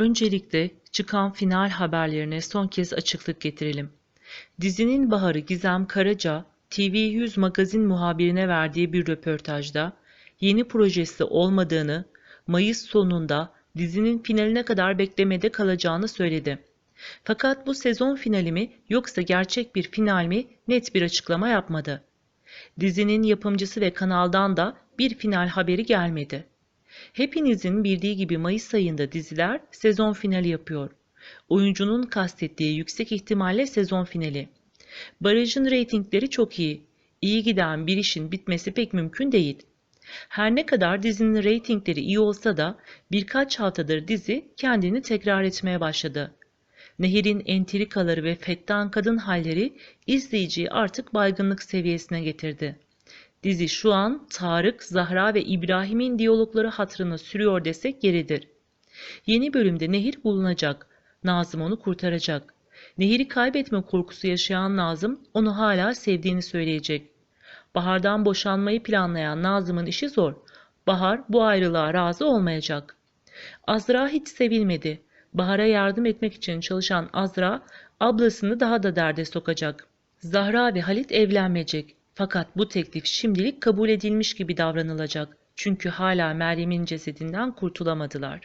Öncelikle çıkan final haberlerine son kez açıklık getirelim. Dizinin baharı Gizem Karaca, TV100 magazin muhabirine verdiği bir röportajda yeni projesi olmadığını, Mayıs sonunda dizinin finaline kadar beklemede kalacağını söyledi. Fakat bu sezon finali mi yoksa gerçek bir final mi net bir açıklama yapmadı. Dizinin yapımcısı ve kanaldan da bir final haberi gelmedi. Hepinizin bildiği gibi Mayıs ayında diziler sezon finali yapıyor. Oyuncunun kastettiği yüksek ihtimalle sezon finali. Barajın reytingleri çok iyi. İyi giden bir işin bitmesi pek mümkün değil. Her ne kadar dizinin reytingleri iyi olsa da birkaç haftadır dizi kendini tekrar etmeye başladı. Nehir'in entrikaları ve fettan kadın halleri izleyiciyi artık baygınlık seviyesine getirdi. Dizi şu an Tarık, Zahra ve İbrahim'in diyalogları hatırına sürüyor desek yeridir. Yeni bölümde Nehir bulunacak. Nazım onu kurtaracak. Nehir'i kaybetme korkusu yaşayan Nazım onu hala sevdiğini söyleyecek. Bahar'dan boşanmayı planlayan Nazım'ın işi zor. Bahar bu ayrılığa razı olmayacak. Azra hiç sevilmedi. Bahar'a yardım etmek için çalışan Azra ablasını daha da derde sokacak. Zahra ve Halit evlenmeyecek. Fakat bu teklif şimdilik kabul edilmiş gibi davranılacak. Çünkü hala Meryem'in cesedinden kurtulamadılar.